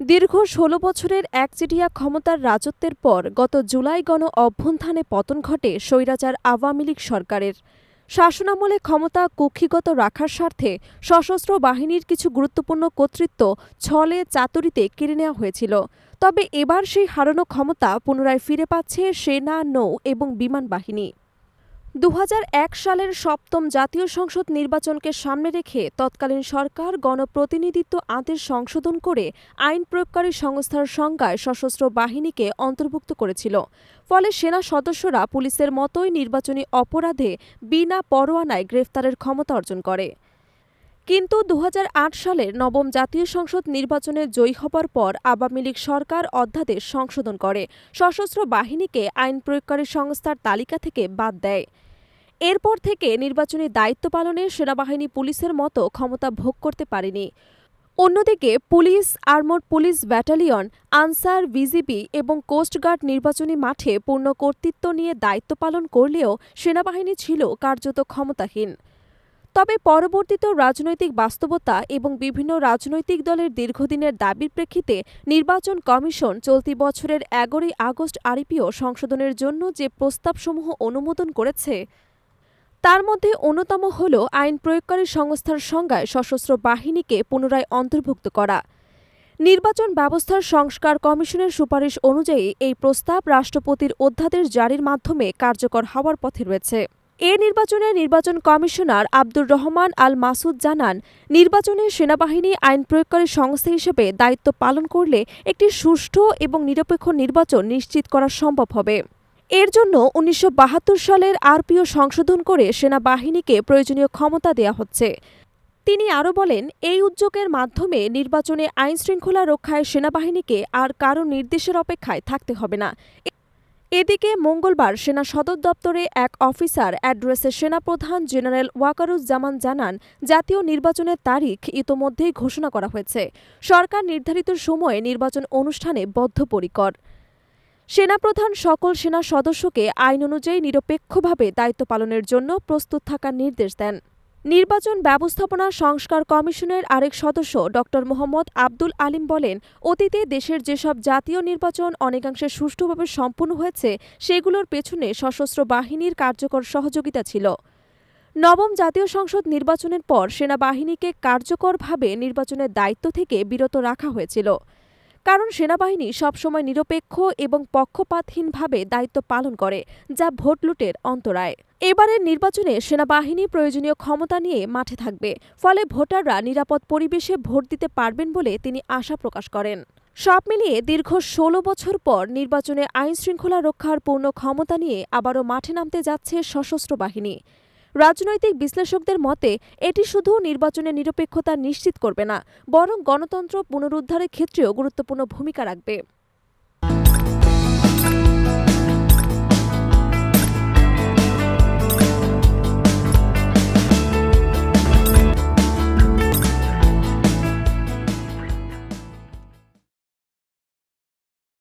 দীর্ঘ ষোলো বছরের একচেটিয়া ক্ষমতার রাজত্বের পর গত জুলাই গণ অভ্যুত্থানে পতন ঘটে স্বৈরাচার আওয়ামী লীগ সরকারের। শাসনামলে ক্ষমতা কুক্ষিগত রাখার স্বার্থে সশস্ত্র বাহিনীর কিছু গুরুত্বপূর্ণ কর্তৃত্ব ছলে চাতুরিতে কেড়ে নেওয়া হয়েছিল। তবে এবার সেই হারানো ক্ষমতা পুনরায় ফিরে পাচ্ছে সেনা, নৌ এবং বিমান বাহিনী। দু হাজার এক সালের সপ্তম জাতীয় সংসদ নির্বাচনকে সামনে রেখে তৎকালীন সরকার গণপ্রতিনিধিত্ব আদেশ সংশোধন করে আইন প্রয়োগকারী সংস্থার সংজ্ঞায় সশস্ত্র বাহিনীকে অন্তর্ভুক্ত করেছিল। ফলে সেনা সদস্যরা পুলিশের মতোই নির্বাচনী অপরাধে বিনা পরোয়ানায় গ্রেফতারের ক্ষমতা অর্জন করে। কিন্তু দু হাজার আট সালের নবম জাতীয় সংসদ নির্বাচনে জয়ী হবার পর আওয়ামী লীগ সরকার অধ্যাদেশ সংশোধন করে। সশস্ত্র বাহিনীকে আইন প্রয়োগকারী সংস্থার তালিকা থেকে বাদ দেয়। এরপর থেকে নির্বাচনী দায়িত্ব পালনে সেনাবাহিনী পুলিশের মতো ক্ষমতা ভোগ করতে পারেনি। অন্যদিকে police armed police battalion, Ansar BGB এবং কোস্টগার্ড নির্বাচনী মাঠে পূর্ণ কর্তৃত্ব নিয়ে দায়িত্ব পালন করলেও সেনাবাহিনী ছিল কার্যত ক্ষমতাহীন। তবে পরবর্তীত রাজনৈতিক বাস্তবতা এবং বিভিন্ন রাজনৈতিক দলের দীর্ঘদিনের দাবির প্রেক্ষিতে নির্বাচন কমিশন চলতি বছরের এগারোই আগস্ট আরপিও সংশোধনের জন্য যে প্রস্তাবসমূহ অনুমোদন করেছে তার মধ্যে অন্যতম হল আইন প্রয়োগকারী সংস্থার সংজ্ঞায় সশস্ত্র বাহিনীকে পুনরায় অন্তর্ভুক্ত করা। নির্বাচন ব্যবস্থার সংস্কার কমিশনের সুপারিশ অনুযায়ী এই প্রস্তাব রাষ্ট্রপতির অধ্যাদেশ জারির মাধ্যমে কার্যকর হওয়ার পথে রয়েছে। এ নির্বাচনে নির্বাচন কমিশনার আব্দুর রহমান আল মাসুদ জানান, নির্বাচনে সেনাবাহিনী আইন প্রয়োগকারী সংস্থা হিসেবে দায়িত্ব পালন করলে একটি সুষ্ঠু এবং নিরপেক্ষ নির্বাচন নিশ্চিত করা সম্ভব হবে। এর জন্য উনিশশো বাহাত্তর সালের আরপিও সংশোধন করে সেনাবাহিনীকে প্রয়োজনীয় ক্ষমতা দেয়া হচ্ছে। তিনি আরও বলেন, এই উদ্যোগের মাধ্যমে নির্বাচনে আইন শৃঙ্খলা রক্ষায় সেনাবাহিনীকে আর কারও নির্দেশের অপেক্ষায় থাকতে হবে না। এদিকে মঙ্গলবার সেনা সদর দপ্তরে এক অফিসার অ্যাড্রেসে সেনাপ্রধান জেনারেল ওয়াকারুজ্জামান জানান, জাতীয় নির্বাচনের তারিখ ইতোমধ্যেই ঘোষণা করা হয়েছে। সরকার নির্ধারিত সময়ে নির্বাচন অনুষ্ঠানে বদ্ধপরিকর। সেনাপ্রধান সকল সেনা সদস্যকে আইন অনুযায়ী নিরপেক্ষভাবে দায়িত্ব পালনের জন্য প্রস্তুত থাকার নির্দেশ দেন। নির্বাচন ব্যবস্থাপনা সংস্কার কমিশনের আরেক সদস্য ড. মোহাম্মদ আব্দুল আলিম বলেন, অতীতে দেশের যেসব জাতীয় নির্বাচন অনেকাংশে সুষ্ঠুভাবে সম্পন্ন হয়েছে, সেগুলোর পেছনে সশস্ত্র বাহিনীর কার্যকর সহযোগিতা ছিল। নবম জাতীয় সংসদ নির্বাচনের পর সেনাবাহিনীকে কার্যকরভাবে নির্বাচনের দায়িত্ব থেকে বিরত রাখা হয়েছিল। কারণ সেনাবাহিনী সবসময় নিরপেক্ষ এবং পক্ষপাতহীনভাবে দায়িত্ব পালন করে, যা ভোট লুটের অন্তরায়। এবারের নির্বাচনে সেনাবাহিনী প্রয়োজনীয় ক্ষমতা নিয়ে মাঠে থাকবে, ফলে ভোটাররা নিরাপদ পরিবেশে ভোট দিতে পারবেন বলে তিনি আশা প্রকাশ করেন। সব মিলিয়ে দীর্ঘ ষোলো বছর পর নির্বাচনে আইন শৃঙ্খলা রক্ষার পূর্ণ ক্ষমতা নিয়ে আবারও মাঠে নামতে যাচ্ছে সশস্ত্র বাহিনী। রাজনৈতিক বিশ্লেষকদের মতে, এটি শুধু নির্বাচনের নিরপেক্ষতা নিশ্চিত করবে না, বরং গণতন্ত্র পুনরুদ্ধারের ক্ষেত্রেও গুরুত্বপূর্ণ ভূমিকা রাখবে।